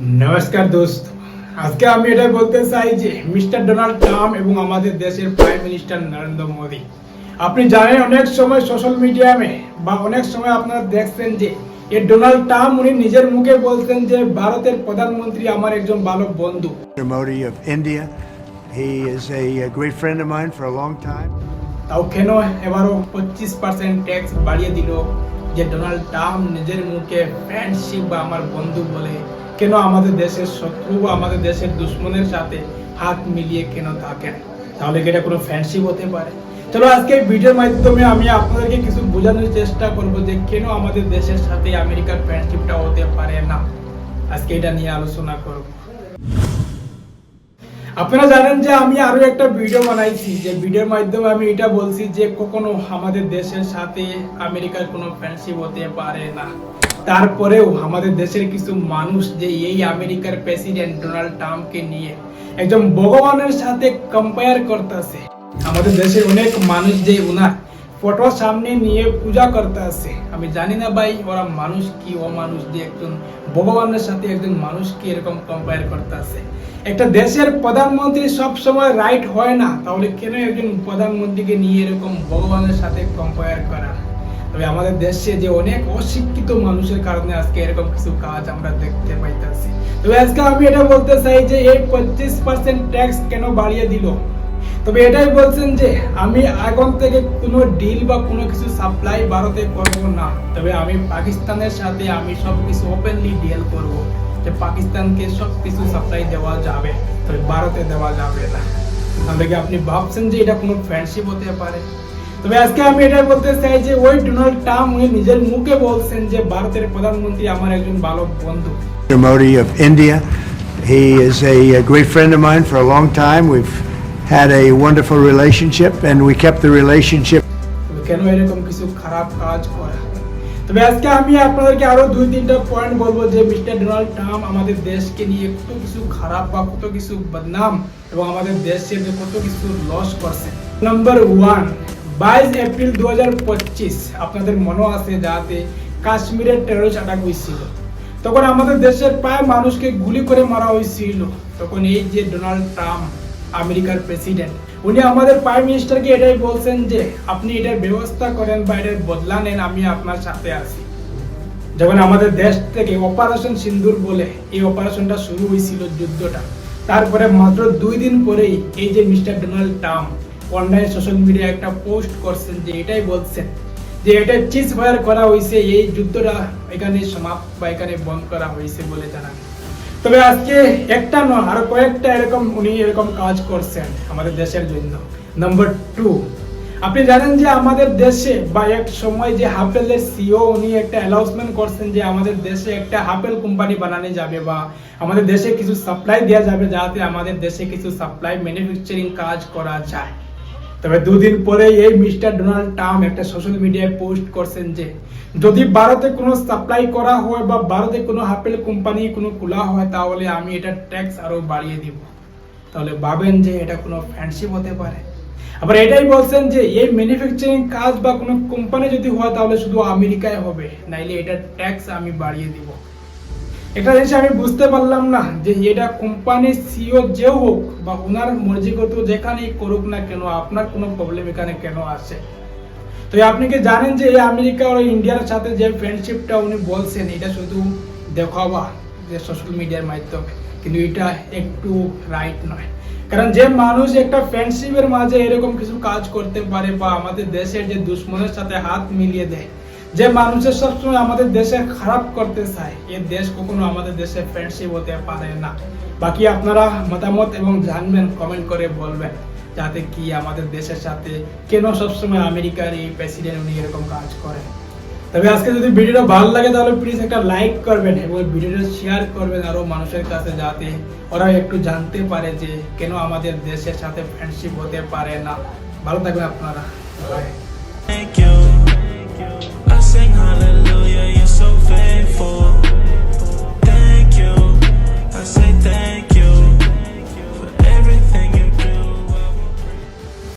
নমস্কার দোস্ত আজকে আমি এটা বলতে চাই যে মিস্টার ডোনাল্ড ট্রাম্প এবং আমাদের দেশের প্রাইম মিনিস্টার নরেন্দ্র মোদী আপনি জানেন অনেক সময় সোশ্যাল মিডিয়ামে বা অনেক সময় আপনারা দেখছেন যে এ ডোনাল্ড ট্রাম্প উনি নিজের মুখে বলছেন যে ভারতের প্রধানমন্ত্রী আমার একজন ভালো বন্ধু of India. He is a, a great friend of mine for a long time. তাও কেন এবারও পঁচিশ পার্সেন্ট ট্যাক্স বাড়িয়ে দিল যে ডোনাল্ড ট্রাম্প নিজের মুখে ফ্রেন্ডশিপ বা আমার বন্ধু বলে কেন আমাদের দেশের শত্রু বা আমাদের দেশের দুশ্মনের সাথে হাত মিলিয়ে কেন থাকেন? তাহলে কি এটা কোনো ফ্রেন্ডশিপ হতে পারে? চলো আজকে ভিডিওর মাধ্যমে আমি আপনাদেরকে কিছু বোঝানোর চেষ্টা করব যে কেন আমাদের দেশের সাথে আমেরিকার ফ্রেন্ডশিপটা হতে পারে না। আজকে এটা নিয়ে আলোচনা করব। আপনারা জানেন যে আমি আরও একটা ভিডিও বানাইছি, যে ভিডিওর মাধ্যমে আমি এটা বলছি যে কখনো আমাদের দেশের সাথে আমেরিকার কোনো ফ্রেন্ডশিপ হতে পারে না। তারপরেও আমাদের দেশের কিছু মানুষ যে এই আমেরিকার প্রেসিডেন্ট ডোনাল্ড ট্রাম্পকে নিয়ে একজন ভগবানের সাথে কম্পেয়ার করতেছে। আমাদের দেশের অনেক মানুষ যে ওনার ফটো সামনে নিয়ে পূজা করতে আছে আমি জানি না ভাই, ওরা মানুষ কি ও মানুষ যে একজন ভগবানের সাথে একজন মানুষকে এরকম কম্পেয়ার করতে আছে একটা দেশের প্রধানমন্ত্রী সব সময় রাইট হয় না, তাহলে কেন একজন প্রধানমন্ত্রীকে নিয়ে এরকম ভগবানের সাথে কম্পেয়ার করা? তবে আমাদের দেশে যে অনেক অশিক্ষিত মানুষের কারণে আজকে এরকম কিছু কাজ আমরা দেখতে পাইতেছি। তবে আজকে আমি এটা বলতে চাই যে এই পঁচিশ পার্সেন্ট ট্যাক্স কেন বাড়িয়ে দিল? তবে এটাই বলছেন যে আমি এখন থেকে কোনো ডিল বা কোনো কিছু সাপ্লাই ভারতে করব না তবে আমি পাকিস্তানের সাথে আমি সব কিছু ওপেনলি ডিল করব যে পাকিস্তানকে সব কিছু সাপ্লাই দেওয়া যাবে, তবে ভারতে দেওয়া যাবে না তাহলে কি আপনি ভাবছেন যে এটা কোনো ফ্রেন্ডশিপ হতে পারে তবে আজকে আমি এটা বলতে চাই যে ওই ডোনাল্ড ট্রাম্প, উনি নিজের মুখে বলছেন যে ভারতের প্রধানমন্ত্রী আমার একজন ভালো বন্ধু. Modi of India. He is a great friend of mine for a long time. We've had a wonderful relationship, and we kept the relationship. কেন এরকম কিছু খারাপ কাজ করা? তবে আজকে আমি আপনাদেরকে আরও দুই তিনটা পয়েন্ট বলব যে মিস্টার ডোনাল্ড ট্রাম্প আমাদের দেশকে নিয়ে কত কিছু খারাপ বা কত কিছু বদনাম এবং আমাদের দেশে যে কত কিছু লস করছে। নাম্বার ওয়ান বাইশ এপ্রিল দুই হাজার পঁচিশ আপনাদের মনে আছে যাতে কাশ্মীরের টেরোরিস্ট অ্যাটাক হয়েছিল। তখন আমাদের দেশের প্রায় মানুষকে গুলি করে মারা হয়েছিল। তখন এই যে ডোনাল্ড ট্রাম্প আমেরিকার প্রেসিডেন্ট। উনি আমাদের প্রাইম মিনিস্টারকে এটাই বলছেন যে, আপনি এটার ব্যবস্থা করেন বা এটার বদলা নেন, আমি আপনার সাথে আছি। যখন আমাদের দেশ থেকে অপারেশন সিন্দুর বলে এই অপারেশনটা শুরু হয়েছিল যুদ্ধটা। তারপরে মাত্র দুই দিন পরেই এই যে mister Donald Trump online social মিডিয়ায় একটা পোস্ট করছেন যে, এটাই বলছেন যে এটা চিজ ফায়ার করা হয়েছে, এই যুদ্ধটা এখানে সমাপ্ত বা এখানে বন্ধ করা হয়েছে বলে জানান তবে আজকে একটা নয়, আরও কয়েকটা এরকম উনি এরকম কাজ করছেন আমাদের দেশের জন্য। নাম্বার টু আপনি জানেন যে আমাদের দেশে বা এক সময় যে হাপেলের সিও উনি একটা অ্যানাউন্সমেন্ট করছেন যে আমাদের দেশে একটা হাপেল কোম্পানি বানানো যাবে বা আমাদের দেশে কিছু সাপ্লাই দেওয়া যাবে যাতে আমাদের দেশে কিছু সাপ্লাই ম্যানুফ্যাকচারিং কাজ করা যায়। তবে দুদিন পরে এই মিস্টার ডোনাল্ড ট্রাম্প একটা সোশ্যাল মিডিয়ায় পোস্ট করছেন যে, যদি ভারতে কোনো সাপ্লাই করা হয় বা ভারতে কোনো হাপেল কোম্পানি কোনো খোলা হয়, তাহলে আমি এটা ট্যাক্স আরও বাড়িয়ে দিব। তাহলে ভাবেন যে এটা কোনো ফ্রেন্ডশিপ হতে পারে। আবার এটাই বলছেন যে, এই ম্যানুফ্যাকচারিং কাজ বা কোনো কোম্পানি যদি হয়, তাহলে শুধু আমেরিকায় হবে, নাইলে এটা ট্যাক্স আমি বাড়িয়ে দিব। একটা জিনিস আমি বুঝতে পারলাম না যে এটা কোম্পানির সিও যে হোক বা ওনার মর্জিগত যেখানেই করুক না কেন, আপনার কোনো প্রবলেম এখানে কেন আসে? তো আপনি কি জানেন যে এই আমেরিকা আর ইন্ডিয়ার সাথে যে ফ্রেন্ডশিপটা উনি বলছেন, এটা শুধু দেখাবা যে সোশ্যাল মিডিয়ার মাধ্যমে, কিন্তু এটা একটু রাইট নয়। কারণ যে মানুষ একটা ফ্রেন্ডশিপের মাঝে এরকম কিছু কাজ করতে পারে বা আমাদের দেশের যে দুশ্মনের সাথে হাত মিলিয়ে দেয় যে মানুষের সবসময় আমাদের দেশে খারাপ করতে চায়, এ দেশ কখনো আমাদের দেশে ফ্রেন্ডশিপ হতে পারে না। বাকি আপনারা মতামত এবং জানবেন কমেন্ট করে বলবেন, যাতে কি আমাদের দেশের সাথে কেন সবসময় আমেরিকার এই প্রেসিডেন্ট উনি এরকম কাজ করেন। তবে আজকে যদি ভিডিওটা ভালো লাগে, তাহলে প্লিজ একটা লাইক করবেন এবং ভিডিওটা শেয়ার করবেন আরও মানুষের কাছে, যাতে ওরা একটু জানতে পারে যে কেন আমাদের দেশের সাথে ফ্রেন্ডশিপ হতে পারে না। ভালো থাকবেন আপনারা. so thankful.